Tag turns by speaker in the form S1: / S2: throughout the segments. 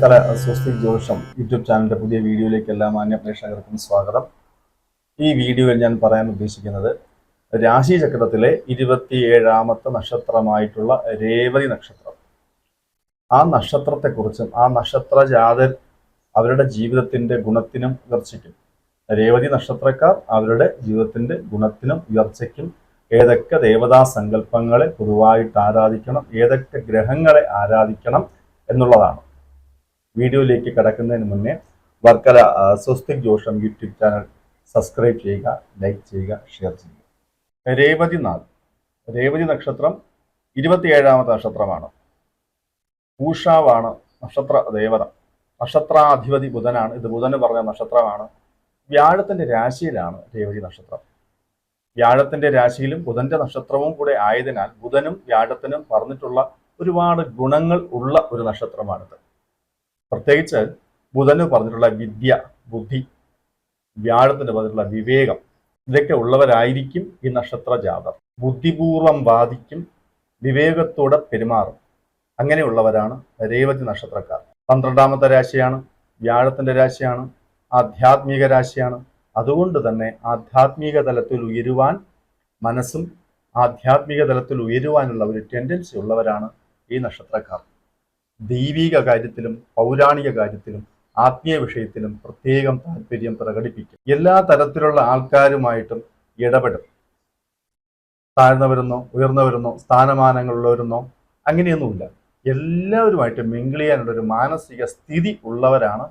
S1: വർക്കല സ്വസ്തി ജോഷം യൂട്യൂബ് ചാനലിന്റെ പുതിയ വീഡിയോയിലേക്ക് എല്ലാ മാന്യ പ്രേക്ഷകർക്കും സ്വാഗതം. ഈ വീഡിയോയിൽ ഞാൻ പറയാൻ ഉദ്ദേശിക്കുന്നത് രാശി ചക്രത്തിലെ ഇരുപത്തിയേഴാമത്തെ നക്ഷത്രമായിട്ടുള്ള രേവതി നക്ഷത്രം. ആ നക്ഷത്രത്തെക്കുറിച്ചും ആ നക്ഷത്ര ജാതർ അവരുടെ ജീവിതത്തിന്റെ ഗുണത്തിനും ഉയർച്ചയ്ക്കും രേവതി നക്ഷത്രക്കാർ അവരുടെ ജീവിതത്തിന്റെ ഗുണത്തിനും ഉയർച്ചയ്ക്കും ഏതൊക്കെ ദേവതാ സങ്കല്പങ്ങളെ പൊതുവായിട്ട് ആരാധിക്കണം ഏതൊക്കെ ഗ്രഹങ്ങളെ ആരാധിക്കണം എന്നുള്ളതാണ്. വീഡിയോയിലേക്ക് കടക്കുന്നതിന് മുന്നേ വർക്കല സ്വസ്തിക് ജോഷം യൂട്യൂബ് ചാനൽ സബ്സ്ക്രൈബ് ചെയ്യുക ലൈക്ക് ചെയ്യുക ഷെയർ ചെയ്യുക. രേവതി നാൾ. രേവതി നക്ഷത്രം ഇരുപത്തിയേഴാമത്തെ നക്ഷത്രമാണ്. പൂഷാവാണ് നക്ഷത്ര ദേവത. നക്ഷത്രാധിപതി ബുധനാണ്. ഇത് ബുധന് പറഞ്ഞ നക്ഷത്രമാണ്. വ്യാഴത്തിന്റെ രാശിയിലാണ് രേവതി നക്ഷത്രം. വ്യാഴത്തിന്റെ രാശിയിലും ബുധന്റെ നക്ഷത്രവും കൂടെ ആയതിനാൽ ബുധനും വ്യാഴത്തിനും പറഞ്ഞിട്ടുള്ള ഒരുപാട് ഗുണങ്ങൾ ഉള്ള ഒരു നക്ഷത്രമാണിത്. പ്രത്യേകിച്ച് ബുധന് പറഞ്ഞിട്ടുള്ള വിദ്യ ബുദ്ധി വ്യാഴത്തിന് പറഞ്ഞിട്ടുള്ള വിവേകം ഇതൊക്കെ ഉള്ളവരായിരിക്കും ഈ നക്ഷത്ര ജാതർ. ബുദ്ധിപൂർവം ബാധിക്കും വിവേകത്തോടെ പെരുമാറും. അങ്ങനെയുള്ളവരാണ് രേവതി നക്ഷത്രക്കാർ. പന്ത്രണ്ടാമത്തെ രാശിയാണ് വ്യാഴത്തിന്റെ രാശിയാണ് ആധ്യാത്മിക രാശിയാണ്. അതുകൊണ്ട് തന്നെ ആധ്യാത്മിക തലത്തിൽ ഉയരുവാൻ മനസ്സും ആധ്യാത്മിക തലത്തിൽ ഉയരുവാനുള്ള ഒരു ടെൻഡൻസി ഉള്ളവരാണ് ഈ നക്ഷത്രക്കാർ. ദൈവിക കാര്യത്തിലും പൗരാണിക കാര്യത്തിലും ആത്മീയ വിഷയത്തിലും പ്രത്യേകം താല്പര്യം പ്രകടിപ്പിക്കും. എല്ലാ തരത്തിലുള്ള ആൾക്കാരുമായിട്ടും ഇടപെടും. താഴ്ന്നവരെന്നോ ഉയർന്നവരെന്നോ സ്ഥാനമാനങ്ങളുള്ളവരെന്നോ അങ്ങനെയൊന്നുമില്ല. എല്ലാവരുമായിട്ട് മിങ്കിൾ ചെയ്യാനുള്ള ഒരു മാനസിക സ്ഥിതി ഉള്ളവരാണ്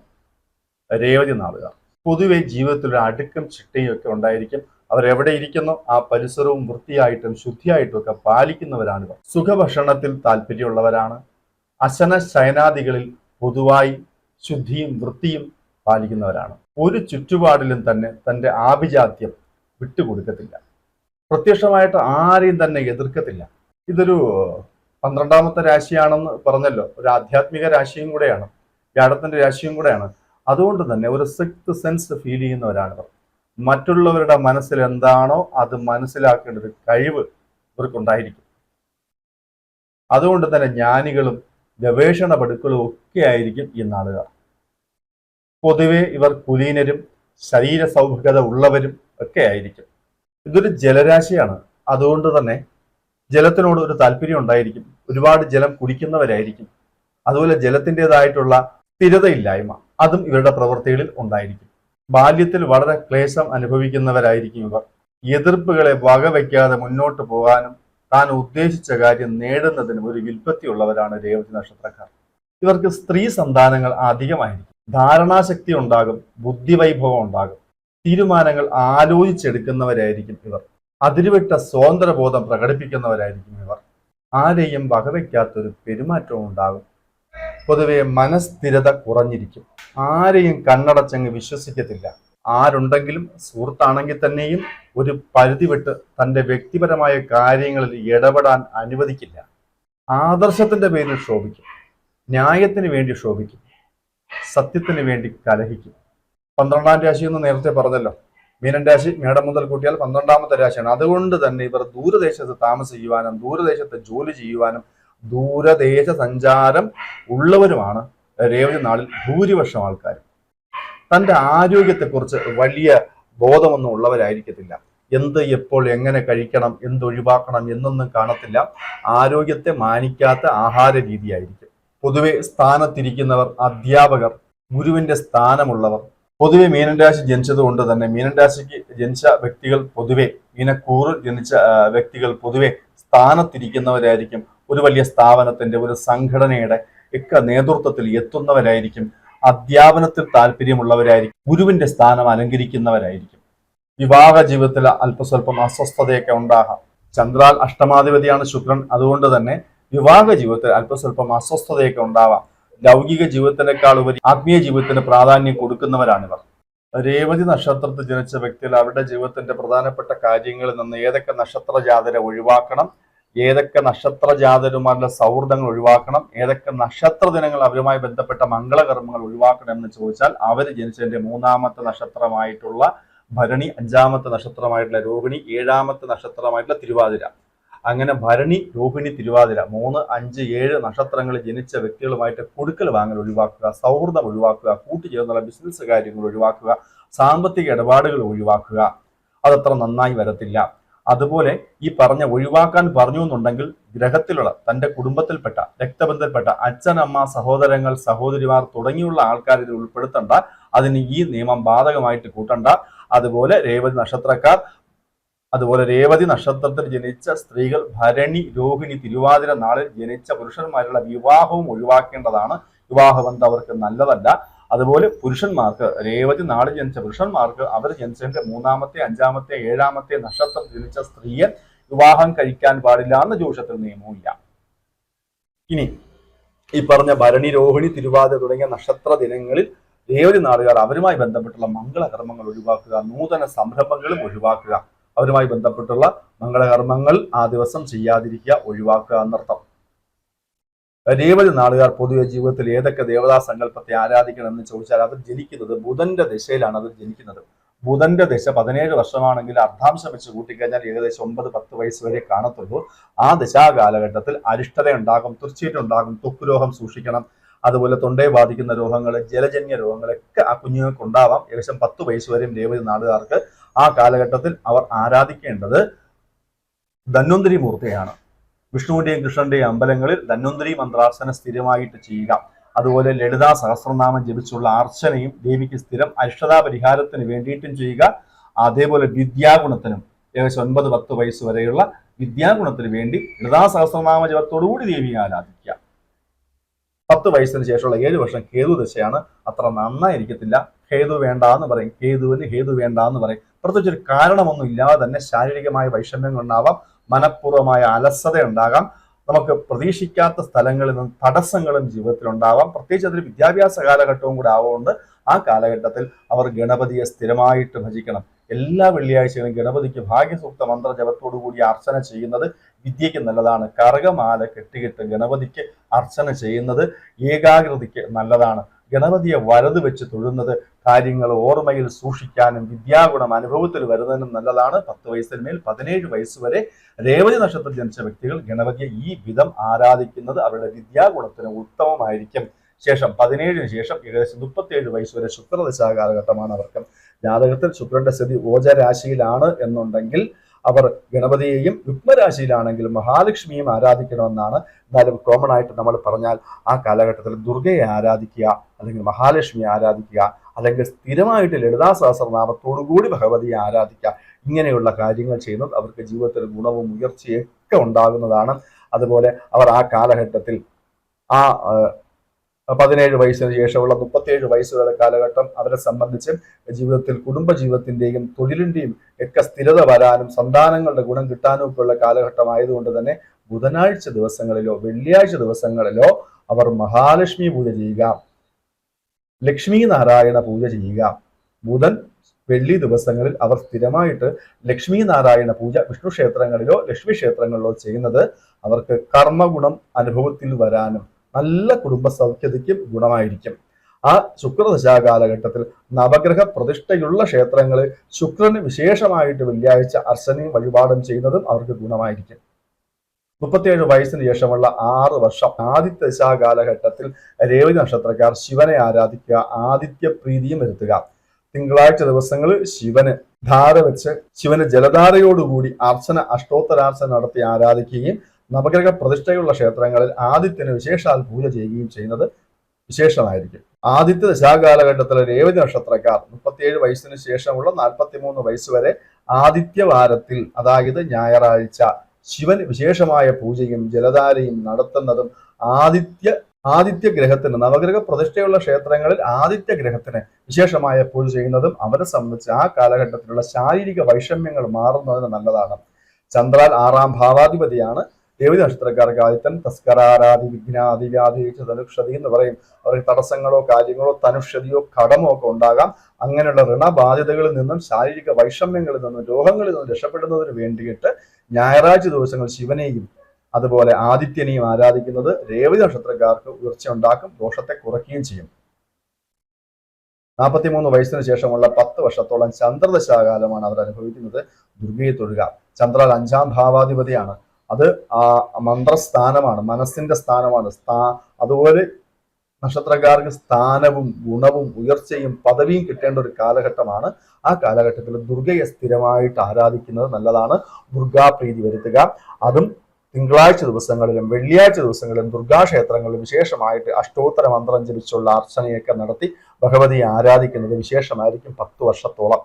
S1: രേവതി നാളുകാർ. പൊതുവെ ജീവിതത്തിൽ ഒരു അടുക്കും ചിട്ടയും ഒക്കെ ഉണ്ടായിരിക്കും. അവരെവിടെ ഇരിക്കുന്നു? ആ പരിസരവും വൃത്തിയായിട്ടും ശുദ്ധിയായിട്ടും ഒക്കെ പാലിക്കുന്നവരാണിവർ. സുഖഭക്ഷണത്തിൽ താല്പര്യമുള്ളവരാണ്. അശന ശയനാദികളിൽ പൊതുവായി ശുദ്ധിയും വൃത്തിയും പാലിക്കുന്നവരാണ്. ഒരു ചുറ്റുപാടിലും തന്നെ തന്റെ ആഭിജാത്യം വിട്ടുകൊടുക്കത്തില്ല. പ്രത്യക്ഷമായിട്ട് ആരെയും തന്നെ എതിർക്കത്തില്ല. ഇതൊരു പന്ത്രണ്ടാമത്തെ രാശിയാണെന്ന് പറഞ്ഞല്ലോ. ഒരു ആധ്യാത്മിക രാശിയും കൂടെയാണ്. വ്യാഴത്തിന്റെ രാശിയും കൂടെയാണ്. അതുകൊണ്ട് തന്നെ ഒരു സിക്സ് സെൻസ് ഫീൽ ചെയ്യുന്നവരാണ് മറ്റുള്ളവരുടെ മനസ്സിൽ എന്താണോ അത് മനസ്സിലാക്കേണ്ട ഒരു കഴിവ് ഇവർക്കുണ്ടായിരിക്കും. അതുകൊണ്ട് തന്നെ ജ്ഞാനികളും ഗവേഷണ പടുക്കളും ഒക്കെ ആയിരിക്കും ഈ നാടുകാർ. പൊതുവെ ഇവർ കുലീനരും ശരീര സൗഭഗത ഉള്ളവരും ഒക്കെ ആയിരിക്കും. ഇതൊരു ജലരാശിയാണ്. അതുകൊണ്ട് തന്നെ ജലത്തിനോട് ഒരു താല്പര്യം ഉണ്ടായിരിക്കും. ഒരുപാട് ജലം കുടിക്കുന്നവരായിരിക്കും. അതുപോലെ ജലത്തിന്റെതായിട്ടുള്ള സ്ഥിരതയില്ലായ്മ അതും ഇവരുടെ പ്രവൃത്തികളിൽ ഉണ്ടായിരിക്കും. ബാല്യത്തിൽ വളരെ ക്ലേശം അനുഭവിക്കുന്നവരായിരിക്കും ഇവർ. എതിർപ്പുകളെ വകവയ്ക്കാതെ മുന്നോട്ട് പോകാനും താൻ ഉദ്ദേശിച്ച കാര്യം നേടുന്നതിനും ഒരു വിൽപ്പത്തിയുള്ളവരാണ് രേവതി നക്ഷത്രക്കാർ. ഇവർക്ക് സ്ത്രീ സന്താനങ്ങൾ അധികമായിരിക്കും. ധാരണാശക്തി ഉണ്ടാകും ബുദ്ധിവൈഭവം ഉണ്ടാകും. തീരുമാനങ്ങൾ ആലോചിച്ചെടുക്കുന്നവരായിരിക്കും ഇവർ. അതിരുവിട്ട സ്വാതന്ത്ര്യബോധം പ്രകടിപ്പിക്കുന്നവരായിരിക്കും ഇവർ. ആരെയും വകവയ്ക്കാത്തൊരു പെരുമാറ്റവും ഉണ്ടാകും. പൊതുവെ മനസ്ഥിരത കുറഞ്ഞിരിക്കും. ആരെയും കണ്ണടച്ചങ്ങ് വിശ്വസിക്കത്തില്ല. ആരുണ്ടെങ്കിലും സുഹൃത്താണെങ്കിൽ തന്നെയും ഒരു പരിധി വിട്ട് തന്റെ വ്യക്തിപരമായ കാര്യങ്ങളിൽ ഇടപെടാൻ അനുവദിക്കില്ല. ആദർശത്തിന്റെ പേരിൽ ശോഭിക്കും. ന്യായത്തിന് വേണ്ടി ശോഭിക്കും. സത്യത്തിന് വേണ്ടി കലഹിക്കും. പന്ത്രണ്ടാം രാശി എന്ന് നേരത്തെ പറഞ്ഞല്ലോ. മീനൻ രാശി മേടം മുതൽ കൂട്ടിയാൽ പന്ത്രണ്ടാമത്തെ രാശിയാണ്. അതുകൊണ്ട് തന്നെ ഇവർ ദൂരദേശത്ത് താമസിക്കുവാനും ദൂരദേശത്ത് ജോലി ചെയ്യുവാനും ദൂരദേശ സഞ്ചാരം ഉള്ളവരുമാണ് രേവതി നാളിൽ ഭൂരിപക്ഷം ആൾക്കാർ തന്റെ ആരോഗ്യത്തെക്കുറിച്ച് വലിയ ബോധമൊന്നും ഉള്ളവരായിരിക്കത്തില്ല. എന്ത് എപ്പോൾ എങ്ങനെ കഴിക്കണം എന്തൊഴിവാക്കണം എന്നൊന്നും കാണത്തില്ല. ആരോഗ്യത്തെ മാനിക്കാത്ത ആഹാര രീതിയായിരിക്കും. പൊതുവെ സ്ഥാനത്തിരിക്കുന്നവർ അധ്യാപകർ ഗുരുവിന്റെ സ്ഥാനമുള്ളവർ. പൊതുവെ മീനൻ ജനിച്ചതുകൊണ്ട് ജനിച്ചത് കൊണ്ട് തന്നെ മീനൻ രാശിക്ക് ജനിച്ച വ്യക്തികൾ പൊതുവെ മീനക്കൂറിൽ ജനിച്ച വ്യക്തികൾ പൊതുവെ സ്ഥാനത്തിരിക്കുന്നവരായിരിക്കും. ഒരു വലിയ സ്ഥാപനത്തിന്റെ ഒരു സംഘടനയുടെ ഒക്കെ നേതൃത്വത്തിൽ എത്തുന്നവരായിരിക്കും. അധ്യാപനത്തിൽ താല്പര്യമുള്ളവരായിരിക്കും. ഗുരുവിന്റെ സ്ഥാനം അലങ്കരിക്കുന്നവരായിരിക്കും. വിവാഹ ജീവിതത്തിൽ അല്പസ്വല്പം അസ്വസ്ഥതയൊക്കെ ഉണ്ടാകാം. ചന്ദ്രാൽ അഷ്ടമാധിപതിയാണ് ശുക്രൻ. അതുകൊണ്ട് തന്നെ വിവാഹ ജീവിതത്തിൽ അല്പസ്വല്പം അസ്വസ്ഥതയൊക്കെ ഉണ്ടാവാം. ലൗകിക ജീവിതത്തിനേക്കാൾ ഉപരി ആത്മീയ ജീവിതത്തിന് പ്രാധാന്യം കൊടുക്കുന്നവരാണിവർ. രേവതി നക്ഷത്രത്തിൽ ജനിച്ച വ്യക്തികൾ അവരുടെ ജീവിതത്തിന്റെ പ്രധാനപ്പെട്ട കാര്യങ്ങളിൽ നിന്ന് ഏതൊക്കെ നക്ഷത്ര ജാതരെ ഒഴിവാക്കണം ഏതൊക്കെ നക്ഷത്ര ജാതരുമാരുടെ സൗഹൃദങ്ങൾ ഒഴിവാക്കണം ഏതൊക്കെ നക്ഷത്ര ദിനങ്ങൾ അവരുമായി ബന്ധപ്പെട്ട മംഗളകർമ്മങ്ങൾ ഒഴിവാക്കണം എന്ന് ചോദിച്ചാൽ അവർ ജനിച്ചതിന്റെ മൂന്നാമത്തെ നക്ഷത്രമായിട്ടുള്ള ഭരണി അഞ്ചാമത്തെ നക്ഷത്രമായിട്ടുള്ള രോഹിണി ഏഴാമത്തെ നക്ഷത്രമായിട്ടുള്ള തിരുവാതിര. അങ്ങനെ ഭരണി രോഹിണി തിരുവാതിര മൂന്ന് അഞ്ച് ഏഴ് നക്ഷത്രങ്ങളിൽ ജനിച്ച വ്യക്തികളുമായിട്ട് കൊടുക്കൽ വാങ്ങൽ ഒഴിവാക്കുക സൗഹൃദം ഒഴിവാക്കുക കൂട്ടുചേർന്നുള്ള ബിസിനസ് കാര്യങ്ങൾ ഒഴിവാക്കുക സാമ്പത്തിക ഇടപാടുകൾ ഒഴിവാക്കുക. അതത്ര നന്നായി വരത്തില്ല. അതുപോലെ ഈ പറഞ്ഞ ഒഴിവാക്കാൻ പറഞ്ഞു എന്നുണ്ടെങ്കിൽ ഗ്രഹത്തിലുള്ള തന്റെ കുടുംബത്തിൽപ്പെട്ട രക്തബന്ധപ്പെട്ട അച്ഛൻ അമ്മ സഹോദരങ്ങൾ സഹോദരിമാർ തുടങ്ങിയുള്ള ആൾക്കാർ ഇതിൽ ഉൾപ്പെടുത്തണ്ട. അതിന് ഈ നിയമം ബാധകമായിട്ട് കൂട്ടണ്ട. അതുപോലെ രേവതി നക്ഷത്രക്കാർ അതുപോലെ രേവതി നക്ഷത്രത്തിൽ ജനിച്ച സ്ത്രീകൾ ഭരണി രോഹിണി തിരുവാതിര നാളിൽ ജനിച്ച പുരുഷന്മാരുടെ വിവാഹവും ഒഴിവാക്കേണ്ടതാണ്. വിവാഹബന്ധം അവർക്ക് നല്ലതല്ല. അതുപോലെ പുരുഷന്മാർക്ക് രേവതി നാട് ജനിച്ച പുരുഷന്മാർക്ക് അവർ ജനിച്ചതിന്റെ മൂന്നാമത്തെ അഞ്ചാമത്തെ ഏഴാമത്തെ നക്ഷത്രം ജനിച്ച സ്ത്രീയെ വിവാഹം കഴിക്കാൻ പാടില്ല എന്ന ജോഷത്തിൽ നിയമവുമില്ല ഇനി ഈ പറഞ്ഞ ഭരണി രോഹിണി തിരുവാതിര തുടങ്ങിയ നക്ഷത്ര ദിനങ്ങളിൽ രേവതി നാടുകാർ അവരുമായി ബന്ധപ്പെട്ടുള്ള മംഗളകർമ്മങ്ങൾ ഒഴിവാക്കുക നൂതന സംരംഭങ്ങളും ഒഴിവാക്കുക. അവരുമായി ബന്ധപ്പെട്ടുള്ള മംഗളകർമ്മങ്ങൾ ആ ദിവസം ചെയ്യാതിരിക്കുക ഒഴിവാക്കുക എന്നർത്ഥം. രേവതി നാളുകാർ പൊതുവെ ജീവിതത്തിൽ ഏതൊക്കെ ദേവതാ സങ്കല്പത്തെ ആരാധിക്കണം എന്ന് ചോദിച്ചാൽ അത് ജനിക്കുന്നത് ബുധന്റെ ദിശയിലാണ് അത് ജനിക്കുന്നത്. ബുധന്റെ ദശ പതിനേഴ് വർഷമാണെങ്കിൽ അർദ്ധാംശം വെച്ച് കൂട്ടിക്കഴിഞ്ഞാൽ ഏകദേശം ഒമ്പത് പത്ത് വയസ്സ് വരെ കാണത്തുള്ളൂ. ആ ദശാകാലഘട്ടത്തിൽ അരിഷ്ടത ഉണ്ടാകും തീർച്ചയായിട്ടും ഉണ്ടാകും ത്വക്ക് രോഗം സൂക്ഷിക്കണം. അതുപോലെ തൊണ്ടയെ ബാധിക്കുന്ന രോഗങ്ങൾ ജലജന്യ രോഗങ്ങളൊക്കെ ആ കുഞ്ഞുങ്ങൾക്ക് ഉണ്ടാവാം. ഏകദേശം പത്ത് വയസ്സ് വരെയും രേവതി നാടുകാർക്ക് ആ കാലഘട്ടത്തിൽ അവർ ആരാധിക്കേണ്ടത് ധന്വന്തരി മൂർത്തിയാണ് വിഷ്ണുവിന്റെയും കൃഷ്ണന്റെയും അമ്പലങ്ങളിൽ ധന്വന്തരി മന്ത്രാർച്ചന സ്ഥിരമായിട്ട് ചെയ്യുക. അതുപോലെ ലളിതാ സഹസ്രനാമം ജപിച്ചുള്ള അർച്ചനയും ദേവിക്ക് സ്ഥിരം അരിഷ്ടതാ പരിഹാരത്തിന് വേണ്ടിയിട്ടും ചെയ്യുക. അതേപോലെ വിദ്യാഗുണത്തിനും ഏകദേശം ഒൻപത് പത്ത് വയസ്സ് വരെയുള്ള വിദ്യാഗുണത്തിന് വേണ്ടി ലളിതാ സഹസ്രനാമ ജപത്തോടുകൂടി ദേവിയെ ആരാധിക്കുക. പത്ത് വയസ്സിന് ശേഷമുള്ള ഏഴ് വർഷം കേതു ദശയാണ്. അത്ര നന്നായിരിക്കത്തില്ല. ഹേതു വേണ്ട എന്ന് പറയും. കേതുവിന് ഹേതു വേണ്ട എന്ന് പറയും. പ്രത്യേകിച്ച് ഒരു കാരണമൊന്നും ഇല്ലാതെ തന്നെ ശാരീരികമായ വൈഷമ്യങ്ങൾ ഉണ്ടാവാം മനഃപൂർവമായ അലസത ഉണ്ടാകാം നമുക്ക് പ്രതീക്ഷിക്കാത്ത സ്ഥലങ്ങളിൽ നിന്ന് തടസ്സങ്ങളും ജീവിതത്തിൽ ഉണ്ടാവാം പ്രത്യേകിച്ച് അതൊരു വിദ്യാഭ്യാസ കാലഘട്ടവും കൂടെ ആവുകൊണ്ട് ആ കാലഘട്ടത്തിൽ അവർ ഗണപതിയെ സ്ഥിരമായിട്ട് ഭജിക്കണം. എല്ലാ വെള്ളിയാഴ്ചകളും ഗണപതിക്ക് ഭാഗ്യസൂക്ത മന്ത്ര ജപത്തോടു കൂടി അർച്ചന ചെയ്യുന്നത് വിദ്യയ്ക്ക് നല്ലതാണ്. കറകമാല കെട്ടുകെട്ട് ഗണപതിക്ക് അർച്ചന ചെയ്യുന്നത് ഏകാഗ്രതയ്ക്ക് നല്ലതാണ്. ഗണപതിയെ വലത് വെച്ച് തൊഴുന്നത് കാര്യങ്ങൾ ഓർമ്മയിൽ സൂക്ഷിക്കാനും വിദ്യാഗുണം അനുഭവത്തിൽ വരുന്നതിനും നല്ലതാണ്. പത്ത് വയസ്സിന് മേൽ പതിനേഴ് വയസ്സ് വരെ രേവതി നക്ഷത്രത്തിൽ ജനിച്ച വ്യക്തികൾ ഗണപതിയെ ഈ വിധം ആരാധിക്കുന്നത് അവരുടെ വിദ്യാഗുണത്തിന് ഉത്തമമായിരിക്കും. ശേഷം പതിനേഴിന് ശേഷം ഏകദേശം മുപ്പത്തിയേഴ് വയസ്സ് വരെ ശുക്രദശാ കാലഘട്ടമാണ് അവർക്കും. ജാതകത്തിൽ ശുക്രന്റെ സ്ഥിതി ഓജരാശിയിലാണ് എന്നുണ്ടെങ്കിൽ അവർ ഗണപതിയെയും രുക്മരാശിയിലാണെങ്കിലും മഹാലക്ഷ്മിയും ആരാധിക്കണമെന്നാണ് എന്നാലും കോമൺ ആയിട്ട് നമ്മൾ പറഞ്ഞാൽ ആ കാലഘട്ടത്തിൽ ദുർഗയെ ആരാധിക്കുക അല്ലെങ്കിൽ മഹാലക്ഷ്മിയെ ആരാധിക്കുക അല്ലെങ്കിൽ സ്ഥിരമായിട്ട് ലളിതാ സഹസ്രനാമത്തോടുകൂടി ഭഗവതിയെ ആരാധിക്കുക. ഇങ്ങനെയുള്ള കാര്യങ്ങൾ ചെയ്യുന്നത് അവർക്ക് ജീവിതത്തിൽ ഗുണവും ഉയർച്ചയൊക്കെ ഉണ്ടാകുന്നതാണ്. അതുപോലെ അവർ ആ കാലഘട്ടത്തിൽ ആ പതിനേഴ് വയസ്സിന് ശേഷമുള്ള മുപ്പത്തിയേഴ് വയസ്സുകളുടെ കാലഘട്ടം അവരെ സംബന്ധിച്ച് ജീവിതത്തിൽ കുടുംബജീവിതത്തിന്റെയും തൊഴിലിന്റെയും ഒക്കെ സ്ഥിരത വരാനും സന്താനങ്ങളുടെ ഗുണം കിട്ടാനും ഒക്കെ ഉള്ള കാലഘട്ടമായതുകൊണ്ട് തന്നെ ബുധനാഴ്ച ദിവസങ്ങളിലോ വെള്ളിയാഴ്ച ദിവസങ്ങളിലോ അവർ മഹാലക്ഷ്മി പൂജ ചെയ്യുക. ലക്ഷ്മി നാരായണ പൂജ ചെയ്യുക. ബുധൻ വെള്ളി ദിവസങ്ങളിൽ അവർ സ്ഥിരമായിട്ട് ലക്ഷ്മി നാരായണ പൂജ വിഷ്ണു ക്ഷേത്രങ്ങളിലോ ലക്ഷ്മി ക്ഷേത്രങ്ങളിലോ ചെയ്യുന്നത് അവർക്ക് കർമ്മഗുണം അനുഭവത്തിൽ വരാനും നല്ല കുടുംബ സൗഖ്യതയ്ക്കും ഗുണമായിരിക്കും. ആ ശുക്രദശാ കാലഘട്ടത്തിൽ നവഗ്രഹ പ്രതിഷ്ഠയുള്ള ക്ഷേത്രങ്ങളിൽ ശുക്രന് വിശേഷമായിട്ട് വെള്ളിയാഴ്ച അർച്ചനയും വഴിപാടും ചെയ്യുന്നതും അവർക്ക് ഗുണമായിരിക്കും. മുപ്പത്തിയേഴ് വയസ്സിന് ശേഷമുള്ള ആറ് വർഷം ആദിത്യ ദശാ കാലഘട്ടത്തിൽ രേവതി നക്ഷത്രക്കാർ ശിവനെ ആരാധിക്കുക ആദിത്യ പ്രീതിയും വരുത്തുക. തിങ്കളാഴ്ച ദിവസങ്ങളിൽ ശിവന് ധാര വെച്ച് ശിവന് ജലധാരയോടുകൂടി അർച്ചന അഷ്ടോത്തരാർച്ചന നടത്തി ആരാധിക്കുകയും നവഗ്രഹ പ്രതിഷ്ഠയുള്ള ക്ഷേത്രങ്ങളിൽ ആദിത്യന് വിശേഷാൽ പൂജ ചെയ്യുകയും ചെയ്യുന്നത് വിശേഷമായിരിക്കും. ആദിത്യ ദശാകാലഘട്ടത്തിലെ രേവതി നക്ഷത്രക്കാർ മുപ്പത്തിയേഴ് വയസ്സിന് ശേഷമുള്ള നാൽപ്പത്തിമൂന്ന് വയസ്സ് വരെ ആദിത്യവാരത്തിൽ അതായത് ഞായറാഴ്ച ശിവൻ വിശേഷമായ പൂജയും ജലധാരയും നടത്തുന്നതും ആദിത്യ ആദിത്യ ഗ്രഹത്തിന് നവഗ്രഹ പ്രതിഷ്ഠയുള്ള ക്ഷേത്രങ്ങളിൽ ആദിത്യ ഗ്രഹത്തിന് വിശേഷമായ പൂജ ചെയ്യുന്നതും അവരെ സംബന്ധിച്ച് ആ കാലഘട്ടത്തിലുള്ള ശാരീരിക വൈഷമ്യങ്ങൾ മാറുന്നതിന് നല്ലതാണ്. ചന്ദ്രാൽ ആറാം ഭാവാധിപതിയാണ്. രവി നക്ഷത്രക്കാർക്ക് ആദിത്യൻ തസ്കരാരാധി വിഘ്നാദി വ്യാധി ധനുക്ഷതി എന്ന് പറയും. അവർക്ക് തടസ്സങ്ങളോ കാര്യങ്ങളോ ധനുഷതിയോ കടമോ ഒക്കെ ഉണ്ടാകാം. അങ്ങനെയുള്ള ഋണബാധ്യതകളിൽ നിന്നും ശാരീരിക വൈഷമ്യങ്ങളിൽ നിന്നും രോഗങ്ങളിൽ നിന്നും രക്ഷപ്പെടുന്നതിന് വേണ്ടിയിട്ട് ഞായറാഴ്ച ദിവസങ്ങൾ ശിവനെയും അതുപോലെ ആദിത്യനെയും ആരാധിക്കുന്നത് രേവതി നക്ഷത്രക്കാർക്ക് ഉയർച്ച ഉണ്ടാക്കും ദോഷത്തെ കുറയ്ക്കുകയും ചെയ്യും. നാൽപ്പത്തിമൂന്ന് വയസ്സിന് ശേഷമുള്ള പത്ത് വർഷത്തോളം ചന്ദ്രദശാകാലമാണ് അവർ അനുഭവിക്കുന്നത്. ദുർഗയെ തൊഴുക. ചന്ദ്രൻ അഞ്ചാം ഭാവാധിപതിയാണ്. അത് ആ മന്ത്രസ്ഥാനമാണ് മനസ്സിന്റെ സ്ഥാനമാണ്. സ്ഥാ അതുപോലെ നക്ഷത്രക്കാർക്ക് സ്ഥാനവും ഗുണവും ഉയർച്ചയും പദവിയും കിട്ടേണ്ട ഒരു കാലഘട്ടമാണ്. ആ കാലഘട്ടത്തിൽ ദുർഗയെ സ്ഥിരമായിട്ട് ആരാധിക്കുന്നത് നല്ലതാണ്. ദുർഗാപ്രീതി വരുത്തുക. അതും തിങ്കളാഴ്ച ദിവസങ്ങളിലും വെള്ളിയാഴ്ച ദിവസങ്ങളിലും ദുർഗാക്ഷേത്രങ്ങളിലും വിശേഷമായിട്ട് അഷ്ടോത്തര മന്ത്രം ജപിച്ചുള്ള അർച്ചനയൊക്കെ നടത്തി ഭഗവതിയെ ആരാധിക്കുന്നത് വിശേഷമായിരിക്കും പത്ത് വർഷത്തോളം.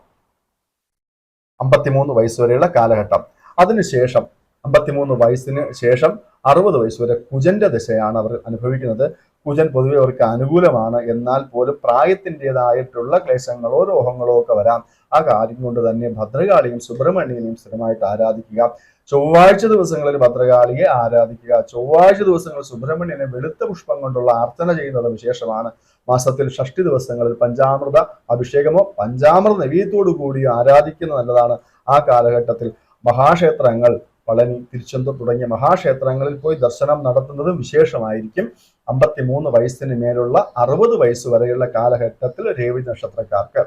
S1: അമ്പത്തിമൂന്ന് വയസ്സ് വരെയുള്ള കാലഘട്ടം. അതിനുശേഷം അമ്പത്തിമൂന്ന് വയസ്സിന് ശേഷം അറുപത് വയസ്സ് വരെ കുജന്റെ ദശയാണ് അവർ അനുഭവിക്കുന്നത്. കുജൻ പൊതുവെ അവർക്ക് അനുകൂലമാണ്. എന്നാൽ പോലും പ്രായത്തിന്റെതായിട്ടുള്ള ക്ലേശങ്ങളോ രോഗങ്ങളോ ഒക്കെ വരാം. ആ കാര്യം കൊണ്ട് തന്നെ ഭദ്രകാളിയും സുബ്രഹ്മണ്യനെയും സ്ഥിരമായിട്ട് ആരാധിക്കുക. ചൊവ്വാഴ്ച ദിവസങ്ങളിൽ ഭദ്രകാളിയെ ആരാധിക്കുക. ചൊവ്വാഴ്ച ദിവസങ്ങൾ സുബ്രഹ്മണ്യനെ വെളുത്ത പുഷ്പം കൊണ്ടുള്ള അർച്ചന ചെയ്യുന്നത് വിശേഷമാണ്. മാസത്തിൽ ഷഷ്ടി ദിവസങ്ങളിൽ പഞ്ചാമൃത അഭിഷേകമോ പഞ്ചാമൃത നവീയത്തോടു കൂടിയോ ആരാധിക്കുന്നത് നല്ലതാണ്. ആ കാലഘട്ടത്തിൽ മഹാക്ഷേത്രങ്ങൾ പളനി തിരുച്ചെന്തൂർ തുടങ്ങിയ മഹാക്ഷേത്രങ്ങളിൽ പോയി ദർശനം നടത്തുന്നതും വിശേഷമായിരിക്കും. അമ്പത്തിമൂന്ന് വയസ്സിന് മേലുള്ള അറുപത് വയസ്സ് വരെയുള്ള കാലഘട്ടത്തിൽ രേവി നക്ഷത്രക്കാർക്ക്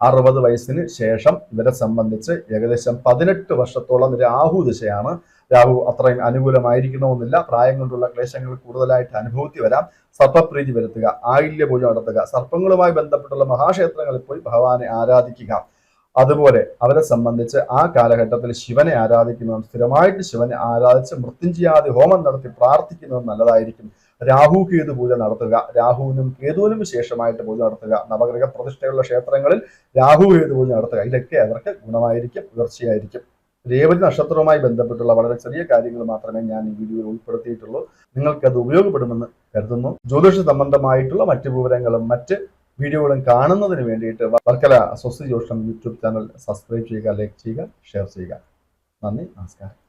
S1: അറുപത് വയസ്സിന് ശേഷം ഇവരെ സംബന്ധിച്ച് ഏകദേശം പതിനെട്ട് വർഷത്തോളം രാഹു ദിശയാണ്. രാഹു അത്രയും അനുകൂലമായിരിക്കണമെന്നില്ല. പ്രായം കൊണ്ടുള്ള ക്ലേശങ്ങൾ കൂടുതലായിട്ട് അനുഭവത്തി വരാം. സർപ്പപ്രീതി വരുത്തുക ആയില്യ പൂജ നടത്തുക സർപ്പങ്ങളുമായി ബന്ധപ്പെട്ടുള്ള മഹാക്ഷേത്രങ്ങളിൽ പോയി ഭഗവാനെ ആരാധിക്കുക. അതുപോലെ അവരെ സംബന്ധിച്ച് ആ കാലഘട്ടത്തിൽ ശിവനെ ആരാധിക്കുന്നതും സ്ഥിരമായിട്ട് ശിവനെ ആരാധിച്ച് മൃത്യുഞ്ജയാതി ഹോമം നടത്തി പ്രാർത്ഥിക്കുന്നതും നല്ലതായിരിക്കും. രാഹു കേതു പൂജ നടത്തുക രാഹുവിനും കേതുവിനും ശേഷമായിട്ട് പൂജ നടത്തുക നവഗ്രഹ പ്രതിഷ്ഠയുള്ള ക്ഷേത്രങ്ങളിൽ രാഹു കേതു പൂജ നടത്തുക. ഇതൊക്കെ അവർക്ക് ഗുണമായിരിക്കും ഉയർച്ചയായിരിക്കും. രേവതി നക്ഷത്രവുമായി ബന്ധപ്പെട്ടുള്ള വളരെ ചെറിയ കാര്യങ്ങൾ മാത്രമേ ഞാൻ ഈ വീഡിയോയിൽ ഉൾപ്പെടുത്തിയിട്ടുള്ളൂ. നിങ്ങൾക്ക് അത് ഉപയോഗപ്പെടുമെന്ന് കരുതുന്നു. ജ്യോതിഷ സംബന്ധമായിട്ടുള്ള മറ്റു വിവരങ്ങളും മറ്റ് വീഡിയോകളും കാണുന്നതിന് വേണ്ടിയിട്ട് വർക്കല സ്വസ്തി ജോഷം യൂട്യൂബ് ചാനൽ സബ്സ്ക്രൈബ് ചെയ്യുക ലൈക്ക് ചെയ്യുക ഷെയർ ചെയ്യുക. നന്ദി നമസ്കാരം.